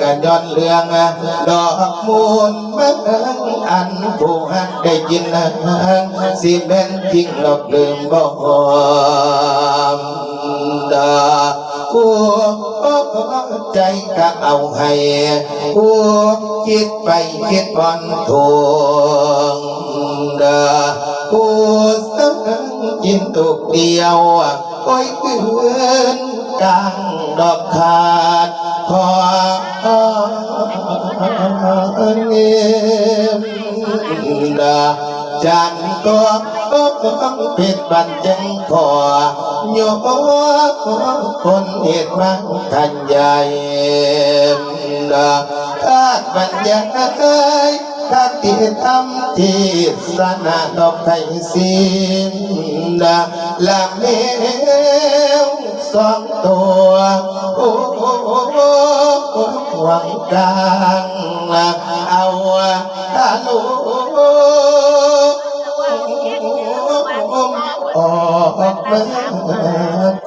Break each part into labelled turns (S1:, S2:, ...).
S1: กันย้อนเรื่องดอกมูลมืองอันผู้หักได้ยินสิเป็นจริงหลอกลืมบ่ดาผู้ใจก็เอาให้ผู้คิดไปคิดบอนทวงดาผู้สังยินตุกเดียวโอ้ยเกินกลางดอกขา จันก็ผิดบันจังขอโยกคนเหตุมาขันใหญ่ดาคาดบัญญัติคติธรรมที่สนาดอกไทยสินดาลำเลวสองตัวโอ้หวังกลางเอาฮัลโหล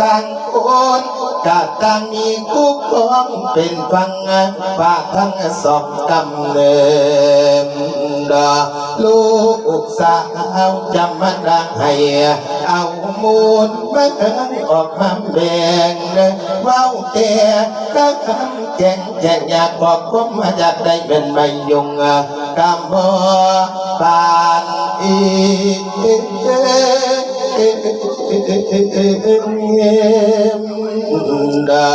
S1: ต่างคนกาต่างมีคู่ครองเป็นฟังป่าทั้งสองกำเนิดาลูกสาวจำมันดังให้เอามูลมันออกมาแบ่งเว้าแต่ก็คำแจงแจงอยากบอกผมมาอยากได้เป็นใบยุงกำบ่ปานอี ดา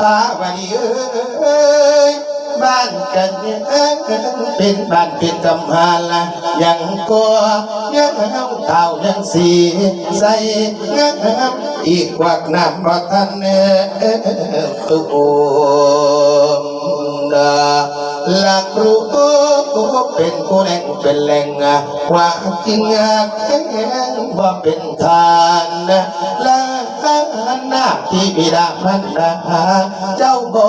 S1: ตาวันนี้เอ้ยบ้านกันเป็นบ้านเป็นกำหาละยังก็ยังเอาเท่ายังสีใส่งอีกว่าน้ำบ่ทันตุโอมดาลักรู้ เป็นผู้แรงเป็นแหลงว่าจริงแข็งบ่เป็นทานละหน้าที่บิดามันดาเจ้าบ่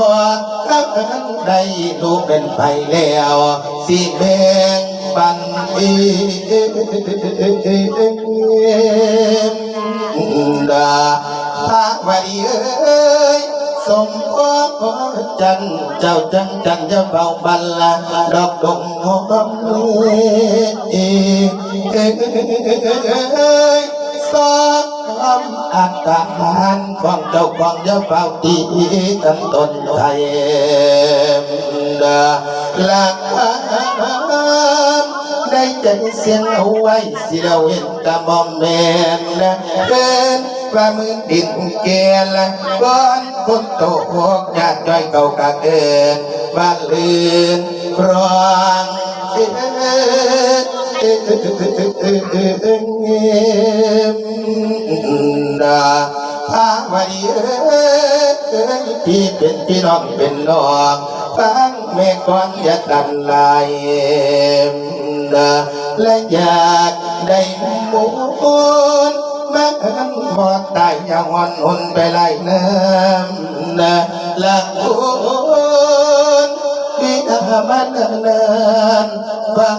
S1: ได้ลูกเป็นไปแล้วสิแบ่งปันอีดาพระวัดีเอ้ยสมพรจันเจ้าจังจันจะเบาบัลลาดอกดง อ้ยสองอาการของเจ้าของจะเฝ้าตีกันตนไทยดาลักได้ใจเสียงเอาไว้สิเราเห็นตามอมแมนเป็นว่ามือดินเกลก้อนคนโตหกญาติจ้อยเก่ากะเอินบ้านลื่นครองด น้องเป็นน้องฟังแม่ก่อนอย่าดันลายและอยากได้หมุนมันบ่ตายอย่าหอนหุนไปไล่เน้ำนะละคุณบิดามันเนินฟัง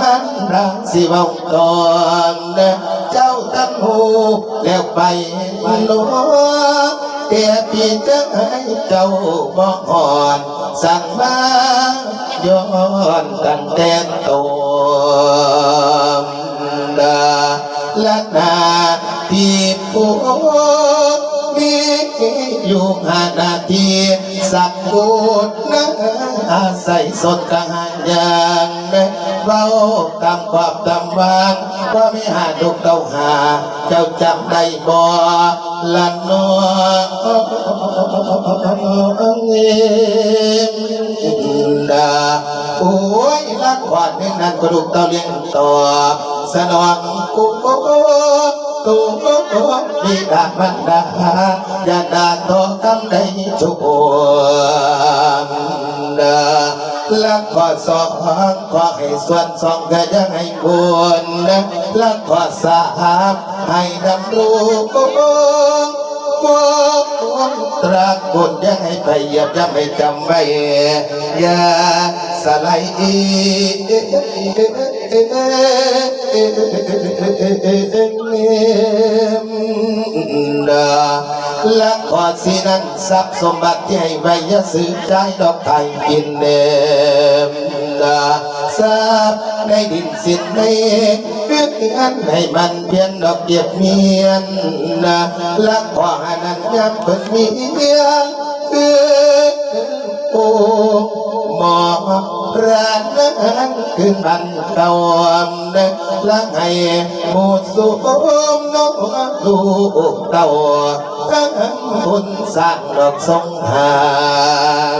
S1: มันดังสิเบาตอนเจ้าตั้งหูแล้วไปโล แต่พี่จะให้เจ้าบอกอ่อน สั่งมาย้อนตั้งแต่ตัวดาละนาที่ผู้มีอยู่หานาทีสักกูดนะอาศัยสดกหารอย่าง เบาตามความตามวางว่าไม่หาดุกเดาหา เจ้าจำได้บ่ละนอเงดาโอ้ยรักความนึงนั้นกระดูกเต้าเลี้ยงต่อสนองกูตูบิดามันดาอย่าด่าต่อกำได้ชั่วดา ละข้อสองขอให้ส่วนสองก็ยังให้บุญและข้อสามให้ดำรู้บุญตรากุลยังให้ไปเหยียบยังไม่จำไว้อย่าสลายอีดา ละขอสินั้นทรัพย์สมบัติที่ให้ไว้ยาซื้อใจดอกไทยกินเดมดาทรัพย์ในดินสินในเพื่อนให้มันเพียนดอกเกียบเมียนนะละขอห้นั้นยับเปิดเมียนเออโอ้หมอ ร้านนั้นขึ้นบันเก่าเด็กละให้หมูสุมน้องลูกเต่าทั้งบุญสร้างดอกสงหา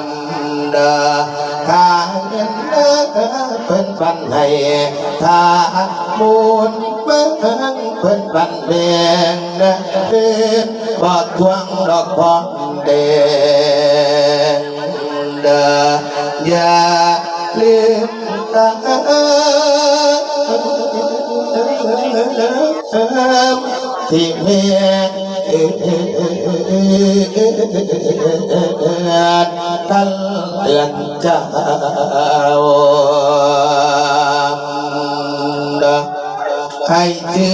S1: มดาข้าเงินเป็นปันให้ถ้ามูลเบิ่งเป็นปันแดงนเป็นบอดทวงดอกพองแดงเดอยา ลืมตาที่เมียกันเตือนเจ้าให้เจอ